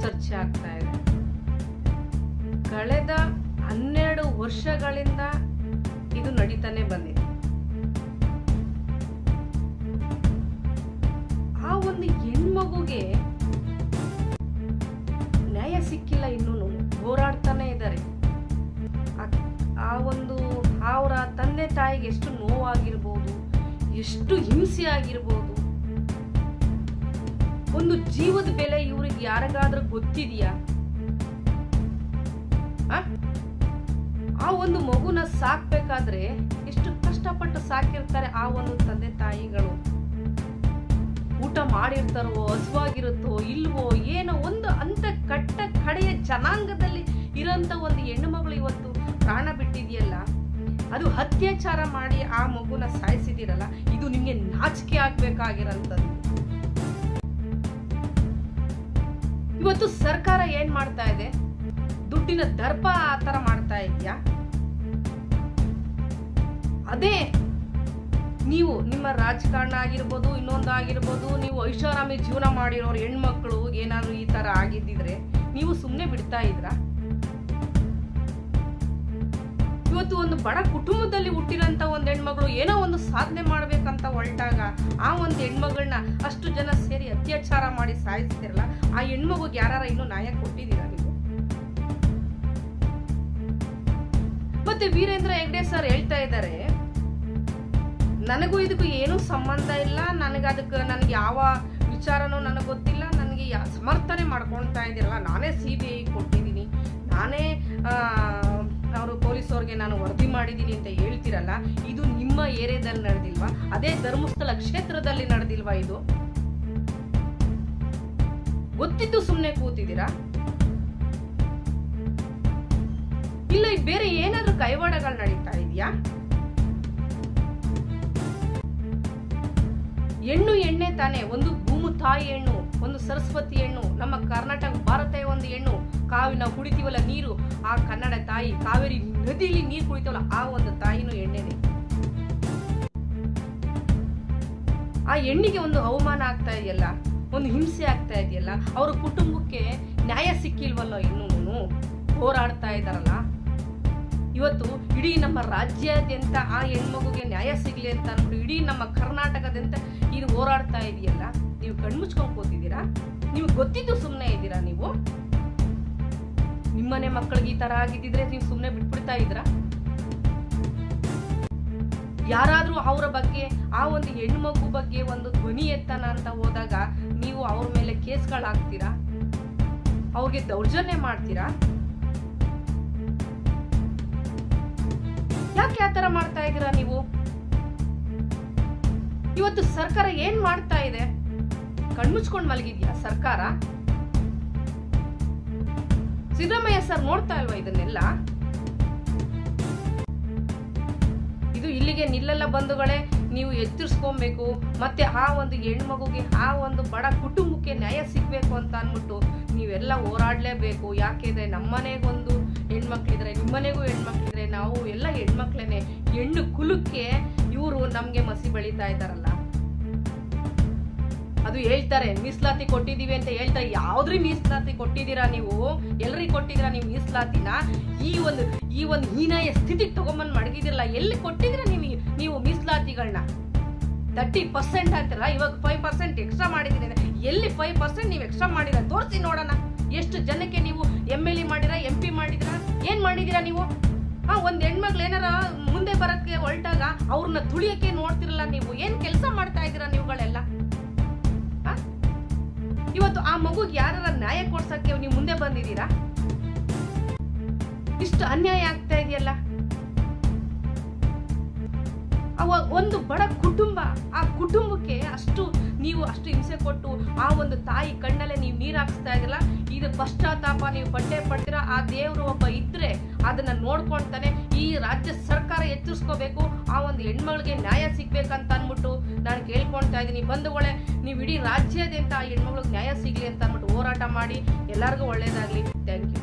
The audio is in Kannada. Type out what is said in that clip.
ಚರ್ಚೆ ಆಗ್ತಾ ಇದೆ. ಕಳೆದ ಹನ್ನೆರಡು ವರ್ಷಗಳಿಂದ ಇದು ನಡೀತಾನೆ ಬಂದಿದೆ. ಆ ಒಂದು ಹೆಣ್ಮಗುಗೆ ನ್ಯಾಯ ಸಿಕ್ಕಿಲ್ಲ ಇನ್ನೂ ಹೋರಾಡ್ತಾನೆ ಇದ್ದಾರೆ. ಆ- ಒಂದು ಅವರ ತಂದೆ ತಾಯಿಗೆ ಎಷ್ಟು ನೋವಾಗಿರ್ಬೋದು, ಎಷ್ಟು ಹಿಂಸೆ ಆಗಿರ್ಬೋದು ಒಂದು ಜೀವದ ಬೆಲೆ ಇವ್ರಿಗೆ ಯಾರಿಗಾದ್ರೂ ಗೊತ್ತಿದೆಯಾ? ಆ? ಒಂದು ಮಗುನ ಸಾಕ್ಬೇಕಾದ್ರೆ ಎಷ್ಟು ಕಷ್ಟಪಟ್ಟು ಸಾಕಿರ್ತಾರೆ ಆ ಒಂದು ತಂದೆ ತಾಯಿಗಳು? ಊಟ ಮಾಡಿರ್ತಾರೋ, ಹಸುವಾಗಿರುತ್ತೋ, ಇಲ್ವೋ, ಏನೋ ಒಂದು ಅಂತ ಕಟ್ಟ ಕಡೆಯ ಜನಾಂಗದಲ್ಲಿ ಇರೋಂಥ ಒಂದು ಹೆಣ್ಣು ಮಗಳು ಇವತ್ತು ಪ್ರಾಣ ಬಿಟ್ಟಿದೆಯಲ್ಲ, ಅದು ಅತ್ಯಾಚಾರ ಮಾಡಿ ಆ ಮಗುನ ಸಾಯಿಸಿದಿರಲ್ಲ ಇದು ನಿಮಗೆ ನಾಚಿಕೆ ಆಗ್ಬೇಕಾಗಿರೋಂಥದ್ದು. ಇವತ್ತು ಸರ್ಕಾರ ಏನ್ ಮಾಡ್ತಾ ಇದೆ? ದುಡ್ಡಿನ ದರ್ಪ ಆ ತರ ಮಾಡ್ತಾ ಇದೆಯಾ? ಅದೇ ನೀವು ನಿಮ್ಮ ರಾಜಕಾರಣ ಆಗಿರ್ಬೋದು, ಇನ್ನೊಂದು ಆಗಿರ್ಬೋದು, ನೀವು ಐಷಾರಾಮಿ ಜೀವನ ಮಾಡಿರೋರು ಹೆಣ್ಮಕ್ಳು ಏನಾದ್ರು ಈ ತರ ಆಗಿದ್ದಿದ್ರೆ ನೀವು ಸುಮ್ಮನೆ ಬಿಡ್ತಾ ಇದ್ರಾ? ಇವತ್ತು ಒಂದು ಬಡ ಕುಟುಂಬದಲ್ಲಿ ಹುಟ್ಟಿರೋಂಥ ಒಂದು ಹೆಣ್ಮಗಳು ಏನೋ ಒಂದು ಸಾಧನೆ ಮಾಡ್ಬೇಕಂತ ಹೊರಟಾಗ ಆ ಒಂದು ಹೆಣ್ಮಗಳನ್ನ ಅಷ್ಟು ಜನ ಸೇರಿ ಅತ್ಯಾಚಾರ ಮಾಡಿ ಸಾಯಿಸ್ತಿರಲ್ಲ ಆ ಹೆಣ್ಮಗುಗೆ ಯಾರ ಇನ್ನೂ ನ್ಯಾಯ ಕೊಟ್ಟಿದ್ದೀರಾ ನೀವು? ಮತ್ತೆ ವೀರೇಂದ್ರ ಹೆಗ್ಡೆ ಸರ್ ಹೇಳ್ತಾ ಇದ್ದಾರೆ, ನನಗೂ ಇದಕ್ಕೂ ಏನೂ ಸಂಬಂಧ ಇಲ್ಲ. ನನಗೆ ಅದಕ್ಕೆ, ನನಗೆ ಯಾವ ವಿಚಾರನೂ ನನಗೆ ಗೊತ್ತಿಲ್ಲ. ನನಗೆ ಸಮರ್ಥನೆ ಮಾಡ್ಕೊಳ್ತಾ ಇದ್ದೀರಲ್ಲ. ನಾನೇ ಸಿ ಬಿ ಐ ಕೊಟ್ಟಿದ್ದೀನಿ. ನಾನೇ ಅವರು ಪೊಲೀಸವ್ರಿಗೆ ನಾನು ವರದಿ ಮಾಡಿದ್ದೀನಿ ಅಂತ ಹೇಳ್ತಿರಲ್ಲ, ಇದು ನಿಮ್ಮ ಏರಿಯಾದಲ್ಲಿ ನಡೆದಿಲ್ವಾ? ಅದೇ ಧರ್ಮಸ್ಥಳ ಕ್ಷೇತ್ರದಲ್ಲಿ ನಡೆದಿಲ್ವಾ ಇದು? ಗೊತ್ತಿದ್ದು ಸುಮ್ಮನೆ ಕೂತಿದ್ದೀರಾ? ಇಲ್ಲ ಈಗ ಬೇರೆ ಏನಾದ್ರೂ ಕೈವಾಡಗಳು ನಡೀತಾ ಇದೆಯಾ? ಹೆಣ್ಣು ಎಣ್ಣೆ ತಾನೆ, ಒಂದು ಭೂಮು ತಾಯಿ ಹೆಣ್ಣು, ಒಂದು ಸರಸ್ವತಿ ಹೆಣ್ಣು, ನಮ್ಮ ಕರ್ನಾಟಕ ಭಾರತ ಒಂದು ಹೆಣ್ಣು ಕಾವಿ ನಾವು ಕುಡಿತೀವಲ್ಲ ನೀರು, ಆ ಕನ್ನಡ ತಾಯಿ, ಕಾವೇರಿ ನದಿಯಲ್ಲಿ ನೀರು ಕುಡಿತವಲ್ಲ, ಆ ಒಂದು ತಾಯಿನೂ ಎಣ್ಣೆನೆ ಆ ಹೆಣ್ಣಿಗೆ ಒಂದು ಅವಮಾನ ಆಗ್ತಾ ಇದೆಯಲ್ಲ? ಒಂದು ಹಿಂಸೆ ಆಗ್ತಾ ಇದೆಯಲ್ಲ, ಅವ್ರ ಕುಟುಂಬಕ್ಕೆ ನ್ಯಾಯ ಸಿಕ್ಕಿಲ್ವಲ್ಲ ಇನ್ನೂ ಹೋರಾಡ್ತಾ ಇದ್ದಾರಲ್ಲ. ಇವತ್ತು ಇಡೀ ನಮ್ಮ ರಾಜ್ಯಾದ್ಯಂತ ಆ ಹೆಣ್ಮಗುಗೆ ನ್ಯಾಯ ಸಿಗಲಿ ಅಂತ ಅಂದ್ಬಿಟ್ಟು ಇಡೀ ನಮ್ಮ ಕರ್ನಾಟಕದಂತ ಇದು ಹೋರಾಡ್ತಾ ಇದೆಯಲ್ಲ, ನೀವು ಕಣ್ಮುಚ್ಕೊಂಡು ಕೂತಿದ್ದೀರಾ? ನೀವು ಗೊತ್ತಿದ್ದು ಸುಮ್ಮನೆ ಇದ್ದೀರಾ ನೀವು? ನಿಮ್ಮನೆ ಮಕ್ಕಳಿಗೆ ಈ ಥರ ಆಗಿದ್ದಿದ್ರೆ ನೀವು ಸುಮ್ಮನೆ ಬಿಟ್ಬಿಡ್ತಾ ಇದ್ರಾ ಯಾರಾದ್ರೂ ಅವರ ಬಗ್ಗೆ, ಆ ಒಂದು ಹೆಣ್ಮಗು ಬಗ್ಗೆ ಒಂದು ಧ್ವನಿ ಎತ್ತನ ಅಂತ ಹೋದಾಗ ನೀವು ಅವ್ರ ಮೇಲೆ ಕೇಸ್ಗಳಾಗ್ತೀರಾ? ಅವ್ರಿಗೆ ದೌರ್ಜನ್ಯ ಮಾಡ್ತೀರಾ? ಯಾಕೆ ಆ ಥರ ಮಾಡ್ತಾ ಇದ್ದೀರಾ ನೀವು? ಇವತ್ತು ಸರ್ಕಾರ ಏನ್ ಮಾಡ್ತಾ ಇದೆ? ಕಣ್ಮುಚ್ಕೊಂಡ್ ಮಲಗಿದ್ಯಾ ಸರ್ಕಾರ? ಸಿದ್ದರಾಮಯ್ಯ ಸರ್ ನೋಡ್ತಾ ಇಲ್ವಾ ಇದನ್ನೆಲ್ಲ? ಇಲ್ಲಿಗೆ ನಿಲ್ಲಲ್ಲ ಬಂಧುಗಳೇ, ನೀವು ಎಚ್ಚರಿಸ್ಕೊಬೇಕು ಮತ್ತೆ ಆ ಒಂದು ಹೆಣ್ಮಗುಗೆ, ಆ ಒಂದು ಬಡ ಕುಟುಂಬಕ್ಕೆ ನ್ಯಾಯ ಸಿಗಬೇಕು ಅಂತ ಅಂದ್ಬಿಟ್ಟು ನೀವೆಲ್ಲ ಹೋರಾಡಲೇಬೇಕು. ಯಾಕೆಂದರೆ ನಮ್ಮನೆಗೊಂದು ಹೆಣ್ಮಕ್ಳಿದ್ರೆ, ನಿಮ್ಮನೆಗೂ ಹೆಣ್ಮಕ್ಳಿದ್ರೆ, ನಾವು ಎಲ್ಲ ಹೆಣ್ಮಕ್ಳೇನೆ. ಹೆಣ್ಣು ಕುಲಕ್ಕೆ ಇವರು ನಮಗೆ ಮಸಿ ಬೆಳೀತಾ ಇದ್ದಾರಲ್ಲ. ಅದು ಹೇಳ್ತಾರೆ, ಮೀಸಲಾತಿ ಕೊಟ್ಟಿದ್ದೀವಿ ಅಂತ ಹೇಳ್ತಾರೆ. ಯಾವ್ದ್ರಿ ಮೀಸಲಾತಿ ಕೊಟ್ಟಿದ್ದೀರಾ ನೀವು? ಎಲ್ರಿಗೆ ಕೊಟ್ಟಿದ್ದೀರಾ ನೀವು ಮೀಸಲಾತಿನ? ಈ ಒಂದು ಈ ಒಂದು ಹೀನಾಯ ಸ್ಥಿತಿಗೆ ತಗೊಂಬಂದು ಮಡಗಿದಿರಲ್ಲ ಎಲ್ಲಿ ಕೊಟ್ಟಿದ್ರೆ ನೀವು ನೀವು ಮೀಸಲಾತಿಗಳನ್ನ ತರ್ಟಿ ಪರ್ಸೆಂಟ್ ಅಂತೀರ? ಇವಾಗ ಫೈವ್ ಪರ್ಸೆಂಟ್ ಎಕ್ಸ್ಟ್ರಾ ಮಾಡಿದ್ದೀನಿ ಎಲ್ಲಿ ಫೈವ್ ಪರ್ಸೆಂಟ್ ನೀವು ಎಕ್ಸ್ಟ್ರಾ ಮಾಡಿರ ತೋರಿಸಿ ನೋಡೋಣ. ಎಷ್ಟು ಜನಕ್ಕೆ ನೀವು ಎಂ ಎಲ್ ಎ ಮಾಡಿರ ಎಂ ಪಿ ಮಾಡಿದಿರಾ? ಏನು ಮಾಡಿದೀರಾ ನೀವು? ಹಾಂ, ಒಂದು ಹೆಣ್ಮಗ್ಳು ಏನಾರ ಮುಂದೆ ಬರಕ್ಕೆ ಹೊರಟಾಗ ಅವ್ರನ್ನ ತುಳಿಯಕ್ಕೆ ನೋಡ್ತಿರಲ್ಲ ನೀವು. ಏನು ಕೆಲಸ ಮಾಡ್ತಾ ಇದ್ದೀರಾ ನೀವುಗಳೆಲ್ಲ? ಇವತ್ತು ಆ ಮಗುಗೆ ಯಾರ ನ್ಯಾಯ ಕೊಡ್ಸಕ್ಕೆ ನೀವು ಮುಂದೆ ಬಂದಿದ್ದೀರಾ? ಇಷ್ಟು ಅನ್ಯಾಯ ಆಗ್ತಾ ಇದೆಯಲ್ಲ? ಅವ ಒಂದು ಬಡ ಕುಟುಂಬ, ಆ ಕುಟುಂಬಕ್ಕೆ ಅಷ್ಟು ನೀವು ಅಷ್ಟು ಹಿಂಸೆ ಕೊಟ್ಟು ಆ ಒಂದು ತಾಯಿ ಕಣ್ಣಲ್ಲೇ ನೀವು ನೀರು ಹಾಕಿಸ್ತಾ ಇದ್ರಲ್ಲ ಇದು ಪಶ್ಚಾತ್ತಾಪ ನೀವು ಪಟ್ಟೆ ಪಡ್ತೀರಾ? ಆ ದೇವರು ಒಬ್ಬ ಇದ್ರೆ ಅದನ್ನ ನೋಡ್ಕೊಳ್ತಾನೆ. ಈ ರಾಜ್ಯ ಸರ್ಕಾರ ಎಚ್ಚರಿಸ್ಕೋಬೇಕು ಆ ಒಂದು ಹೆಣ್ಮಗಳಿಗೆ ನ್ಯಾಯ ಸಿಗ್ಬೇಕಂತ ಅಂದ್ಬಿಟ್ಟು ನಾನು ಕೇಳ್ಕೊಳ್ತಾ ಇದ್ದೀನಿ ಬಂಧುಗಳೇ, ನೀವು ಇಡೀ ರಾಜ್ಯಾದ್ಯಂತ ಆ ಹೆಣ್ಮಗಳಿಗೆ ನ್ಯಾಯ ಸಿಗ್ಲಿ ಅಂತ ಅಂದ್ಬಿಟ್ಟು ಹೋರಾಟ ಮಾಡಿ, ಎಲ್ಲರಿಗೂ ಒಳ್ಳೇದಾಗ್ಲಿ. Thank you